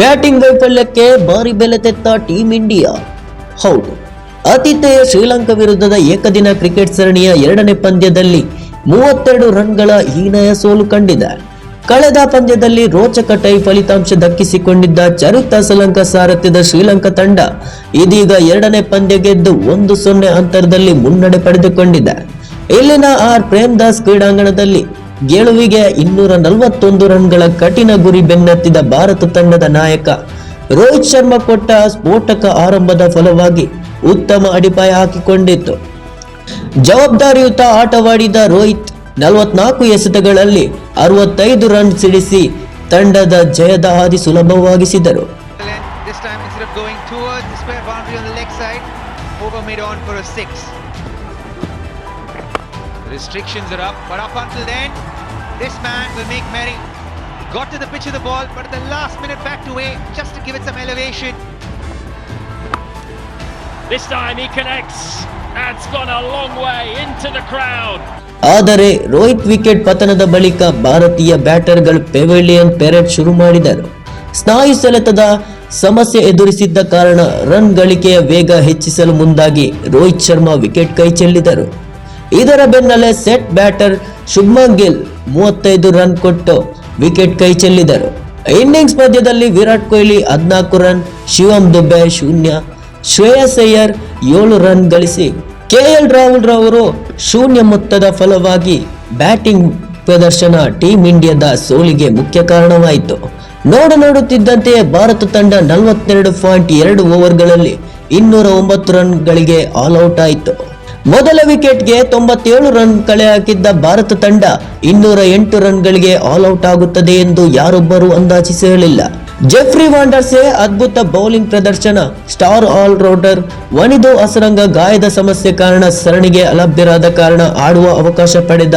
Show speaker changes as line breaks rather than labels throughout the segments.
Batting ವೈಫಲ್ಯಕ್ಕೆ ಭಾರಿ ಬೆಲೆ ತೆತ್ತ ಟೀಂ ಇಂಡಿಯಾ. ಹೌದು, ಆತಿಥೇಯ ಶ್ರೀಲಂಕಾ ವಿರುದ್ಧದ ಏಕದಿನ ಕ್ರಿಕೆಟ್ ಸರಣಿಯ ಎರಡನೇ ಪಂದ್ಯದಲ್ಲಿ ಮೂವತ್ತೆರಡು ರನ್ಗಳ ಹೀನಯ ಸೋಲು ಕಂಡಿದೆ. ಕಳೆದ ಪಂದ್ಯದಲ್ಲಿ ರೋಚಕ ಟೈ ಫಲಿತಾಂಶ ದಕ್ಕಿಸಿಕೊಂಡಿದ್ದ ಚರಿತ ಶ್ರೀಲಂಕಾ ಸಾರಥ್ಯದ ಶ್ರೀಲಂಕಾ ತಂಡ ಇದೀಗ ಎರಡನೇ ಪಂದ್ಯ ಗೆದ್ದು ಒಂದು ಸೊನ್ನೆ ಅಂತರದಲ್ಲಿ ಮುನ್ನಡೆ ಪಡೆದುಕೊಂಡಿದೆ. ಇಲ್ಲಿನ ಆರ್ ಪ್ರೇಮ್ದಾಸ್ ಕ್ರೀಡಾಂಗಣದಲ್ಲಿ ಗೆಲುವಿಗೆ ಇನ್ನೂರ ನಲವತ್ತೊಂದು ರನ್ಗಳ ಕಠಿಣ ಗುರಿ ಬೆನ್ನತ್ತಿದ ಭಾರತ ತಂಡದ ನಾಯಕ ರೋಹಿತ್ ಶರ್ಮಾ ಕೊಟ್ಟ ಸ್ಫೋಟಕ ಆರಂಭದ ಫಲವಾಗಿ ಉತ್ತಮ ಅಡಿಪಾಯ ಹಾಕಿಕೊಂಡಿತ್ತು ಜವಾಬ್ದಾರಿಯುತ ಆಟವಾಡಿದ ರೋಹಿತ್ ನಲವತ್ನಾಲ್ಕು ಎಸೆತಗಳಲ್ಲಿ ಅರವತ್ತೈದು ರನ್ ಸಿಡಿಸಿ ತಂಡದ ಜಯದ ಹಾದಿ ಸುಲಭವಾಗಿಸಿದರು
over mid on for a six. Restrictions are up, but up until then, this man will make merry. Got to the pitch of the ball, but at the last minute backed away just to give it some elevation.
This time he connects. That's gone a long way into the crowd.
ಆದರೆ Rohit wicket ಪತನದ ಬಳಿಕ ಭಾರತೀಯ ಬ್ಯಾಟರ್ಗಳು pavilion parade ಶುರು ಮಾಡಿದರು ಸ್ನಾಯು ಸೆಳೆತದ ಸಮಸ್ಯೆ ಎದುರಿಸಿದ್ದ ಕಾರಣ run ಗಳಿಕೆಯ ವೇಗ ಹೆಚ್ಚಿಸಲು ಮುಂದಾಗಿ ರೋಹಿತ್ ಶರ್ಮಾ ವಿಕೆಟ್ ಕೈ ಚೆಲ್ಲಿದರು ಇದರ ಬೆನ್ನಲ್ಲೇ ಸೆಟ್ ಬ್ಯಾಟರ್ ಶುಭ್ಮನ್ ಗಿಲ್ ಮೂವತ್ತೈದು ರನ್ ಕೊಟ್ಟು ವಿಕೆಟ್ ಕೈ ಚೆಲ್ಲಿದರು. ಇನ್ನಿಂಗ್ಸ್ ಮಧ್ಯದಲ್ಲಿ ವಿರಾಟ್ ಕೊಹ್ಲಿ ಹದಿನಾಲ್ಕು ರನ್ ಶಿವಂ ದುಬೆ ಶೂನ್ಯ, ಶ್ರೇಯಸ್ ಅಯ್ಯರ್ ಏಳು ರನ್ ಗಳಿಸಿ ಕೆಎಲ್ ರಾಹುಲ್ ರವರು ಶೂನ್ಯ ಮೊತ್ತದ ಫಲವಾಗಿ ಬ್ಯಾಟಿಂಗ್ ಪ್ರದರ್ಶನ ಟೀಂ ಇಂಡಿಯಾದ ಸೋಲಿಗೆ ಮುಖ್ಯ ಕಾರಣವಾಯಿತು. ನೋಡ ನೋಡುತ್ತಿದ್ದಂತೆಯೇ ಭಾರತ ತಂಡ ನಲವತ್ತೆರಡು ಪಾಯಿಂಟ್ ಎರಡು ಓವರ್ಗಳಲ್ಲಿ ಇನ್ನೂರ ಒಂಬತ್ತು ರನ್ಗಳಿಗೆ ಆಲ್ ಔಟ್ ಆಯಿತು. ಮೊದಲ ವಿಕೆಟ್ಗೆ ತೊಂಬತ್ತೇಳು ರನ್ ಕಳೆ ಹಾಕಿದ್ದ ಭಾರತ ತಂಡ ಇನ್ನೂರ ಎಂಟು ರನ್ಗಳಿಗೆ ಆಲ್ ಔಟ್ ಆಗುತ್ತದೆ ಎಂದು ಯಾರೊಬ್ಬರೂ ಅಂದಾಜಿಸಿರಲಿಲ್ಲ. ಜೆಫ್ರಿ ವಾಂಡರ್ಸೆ ಅದ್ಭುತ ಬೌಲಿಂಗ್ ಪ್ರದರ್ಶನ ಸ್ಟಾರ್ ಆಲ್ರೌಂಡರ್ ವನಿದು ಅಸರಂಗ ಗಾಯದ ಸಮಸ್ಯೆ ಕಾರಣ ಸರಣಿಗೆ ಅಲಭ್ಯರಾದ ಕಾರಣ ಆಡುವ ಅವಕಾಶ ಪಡೆದ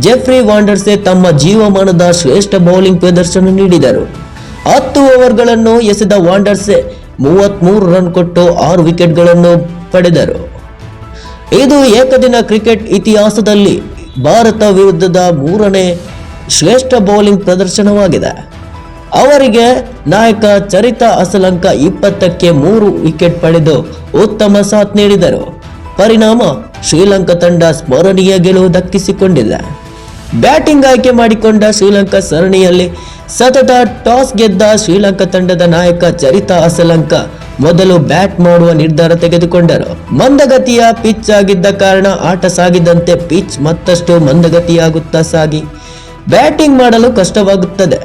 ಜೆಫ್ರಿ ವಾಂಡರ್ಸೆ ತಮ್ಮ ಜೀವಮಾನದ ಶ್ರೇಷ್ಠ ಬೌಲಿಂಗ್ ಪ್ರದರ್ಶನ ನೀಡಿದರು. ಹತ್ತು ಓವರ್ಗಳನ್ನು ಎಸೆದ ವಾಂಡರ್ಸೆ ಮೂವತ್ಮೂರು ರನ್ ಕೊಟ್ಟು ಆರು ವಿಕೆಟ್ಗಳನ್ನು ಪಡೆದರು. ಇದು ಏಕದಿನ ಕ್ರಿಕೆಟ್ ಇತಿಹಾಸದಲ್ಲಿ ಭಾರತ ವಿರುದ್ಧದ ಮೂರನೇ ಶ್ರೇಷ್ಠ ಬೌಲಿಂಗ್ ಪ್ರದರ್ಶನವಾಗಿದೆ. ಅವರಿಗೆ ನಾಯಕ ಚರಿತಾ ಅಸಲಂಕ ಇಪ್ಪತ್ತಕ್ಕೆ ಮೂರು ವಿಕೆಟ್ ಪಡೆದು ಉತ್ತಮ ಸಾಥ್ ನೀಡಿದರು. ಪರಿಣಾಮ ಶ್ರೀಲಂಕಾ ತಂಡ ಸ್ಮರಣೀಯ ಗೆಲುವು ದಕ್ಕಿಸಿಕೊಂಡಿದೆ ಬ್ಯಾಟಿಂಗ್ ಆಯ್ಕೆ ಮಾಡಿಕೊಂಡ ಶ್ರೀಲಂಕಾ ಸರಣಿಯಲ್ಲಿ ಸತತ ಟಾಸ್ ಗೆದ್ದ ಶ್ರೀಲಂಕಾ ತಂಡದ ನಾಯಕ ಚರಿತಾ ಅಸಲಂಕ ಮೊದಲು ಬ್ಯಾಟ್ ಮಾಡುವ ನಿರ್ಧಾರ ತೆಗೆದುಕೊಂಡರು. ಮಂದಗತಿಯ ಪಿಚ್ ಆಗಿದ್ದ ಕಾರಣ ಆಟ ಸಾಗಿದಂತೆ ಪಿಚ್ ಮತ್ತಷ್ಟು ಮಂದಗತಿಯಾಗುತ್ತಾ ಸಾಗಿ. ಬ್ಯಾಟಿಂಗ್ ಮಾಡಲು ಕಷ್ಟವಾಗುತ್ತದೆ.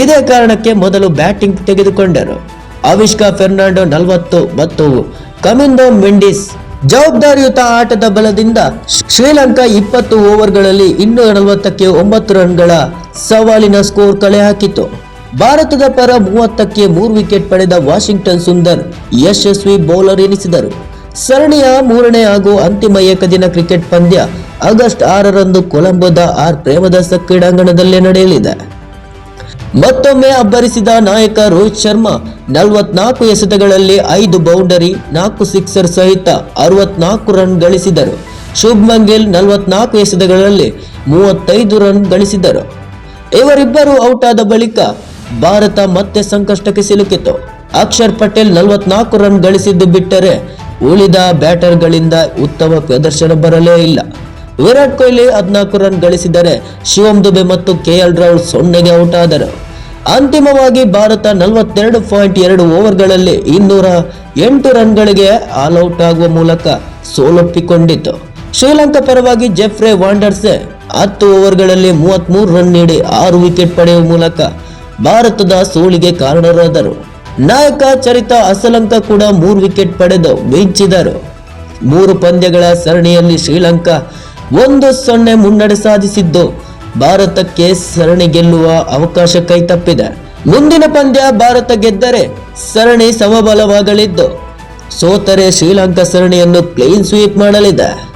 ಇದೇ ಕಾರಣಕ್ಕೆ ಮೊದಲು ಬ್ಯಾಟಿಂಗ್ ತೆಗೆದುಕೊಂಡರು. ಅವಿಷ್ಕಾ ಫೆರ್ನಾಂಡೋ ನಲವತ್ತು ಮತ್ತು ಕಮಿಂದೋ ಮೆಂಡಿಸ್ ಜವಾಬ್ದಾರಿಯುತ ಆಟದ ಬಲದಿಂದ ಶ್ರೀಲಂಕಾ ಇಪ್ಪತ್ತು ಓವರ್ಗಳಲ್ಲಿ ಇನ್ನೂರ ನಲವತ್ತಕ್ಕೆ ಒಂಬತ್ತು ರನ್ಗಳ ಸವಾಲಿನ ಸ್ಕೋರ್ ಕಳೆ ಹಾಕಿತು ಭಾರತದ ಪರ ಮೂವತ್ತಕ್ಕೆ ಮೂರು ವಿಕೆಟ್ ಪಡೆದ ವಾಷಿಂಗ್ಟನ್ ಸುಂದರ್ ಯಶಸ್ವಿ ಬೌಲರ್ ಎನಿಸಿದರು. ಸರಣಿಯ ಮೂರನೇ ಹಾಗೂ ಅಂತಿಮ ಏಕದಿನ ಕ್ರಿಕೆಟ್ ಪಂದ್ಯ ಆಗಸ್ಟ್ ಆರರಂದು ಕೊಲಂಬೋದ ಆರ್ ಪ್ರೇಮದಾಸ ಕ್ರೀಡಾಂಗಣದಲ್ಲೇ ನಡೆಯಲಿದೆ. ಮತ್ತೊಮ್ಮೆ ಅಬ್ಬರಿಸಿದ ನಾಯಕ ರೋಹಿತ್ ಶರ್ಮಾ ನಲವತ್ನಾಲ್ಕು ಎಸೆತಗಳಲ್ಲಿ ಐದು ಬೌಂಡರಿ, ನಾಲ್ಕು ಸಿಕ್ಸರ್ ಸಹಿತ ಅರವತ್ನಾಲ್ಕು ರನ್ ಗಳಿಸಿದರು. ಶುಭ್ಮನ್ ಗಿಲ್ ನಲವತ್ನಾಲ್ಕು ಎಸೆತಗಳಲ್ಲಿ ಮೂವತ್ತೈದು ರನ್ ಗಳಿಸಿದರು. ಇವರಿಬ್ಬರು ಔಟ್ ಆದ ಬಳಿಕ ಭಾರತ ಮತ್ತೆ ಸಂಕಷ್ಟಕ್ಕೆ ಸಿಲುಕಿತು. ಅಕ್ಷರ್ ಪಟೇಲ್ ನಲವತ್ನಾಲ್ಕು ರನ್ ಗಳಿಸಿದ್ದು ಬಿಟ್ಟರೆ ಉಳಿದ ಬ್ಯಾಟರ್ಗಳಿಂದ ಉತ್ತಮ ಪ್ರದರ್ಶನ ಬರಲೇ ಇಲ್ಲ. ವಿರಾಟ್ ಕೊಹ್ಲಿ ಹದಿನಾಲ್ಕು ರನ್ ಗಳಿಸಿದರೆ ಶಿವಂ ದುಬೆ ಮತ್ತು ಕೆಎಲ್ ರಾಹುಲ್ ಸೊನ್ನೆಗೆ ಔಟ್ ಆದರು. ಅಂತಿಮವಾಗಿ ಭಾರತ ನಲವತ್ತೆರಡು ಪಾಯಿಂಟ್ ಎರಡು ಓವರ್ಗಳಲ್ಲಿ ಇನ್ನೂರ ಎಂಟು ರನ್ಗಳಿಗೆ ಆಲ್ ಔಟ್ ಆಗುವ ಮೂಲಕ ಸೋಲೊಪ್ಪಿಕೊಂಡಿತು. ಶ್ರೀಲಂಕಾ ಪರವಾಗಿ ಜೆಫ್ರೆ ವಾಂಡರ್ಸೆ ಹತ್ತು ಓವರ್ಗಳಲ್ಲಿ ಮೂವತ್ಮೂರು ರನ್ ನೀಡಿ ಆರು ವಿಕೆಟ್ ಪಡೆಯುವ ಮೂಲಕ ಭಾರತದ ಸೋಲಿಗೆ ಕಾರಣರಾದರು. ನಾಯಕ ಚರಿತ ಅಸಲಂಕ ಕೂಡ ಮೂರು ವಿಕೆಟ್ ಪಡೆದು ಮಿಂಚಿದರು. ಮೂರು ಪಂದ್ಯಗಳ ಸರಣಿಯಲ್ಲಿ ಶ್ರೀಲಂಕಾ ಒಂದು ಸೊನ್ನೆ ಮುನ್ನಡೆ ಸಾಧಿಸಿದ್ದು, ಭಾರತಕ್ಕೆ ಸರಣಿ ಗೆಲ್ಲುವ ಅವಕಾಶ ಕೈತಪ್ಪಿದೆ ಮುಂದಿನ ಪಂದ್ಯ ಭಾರತ ಗೆದ್ದರೆ ಸರಣಿ ಸಮಬಲವಾಗಲಿದ್ದು, ಸೋತರೆ ಶ್ರೀಲಂಕಾ ಸರಣಿಯನ್ನು ಕ್ಲೀನ್ ಸ್ವೀಪ್ ಮಾಡಲಿದೆ.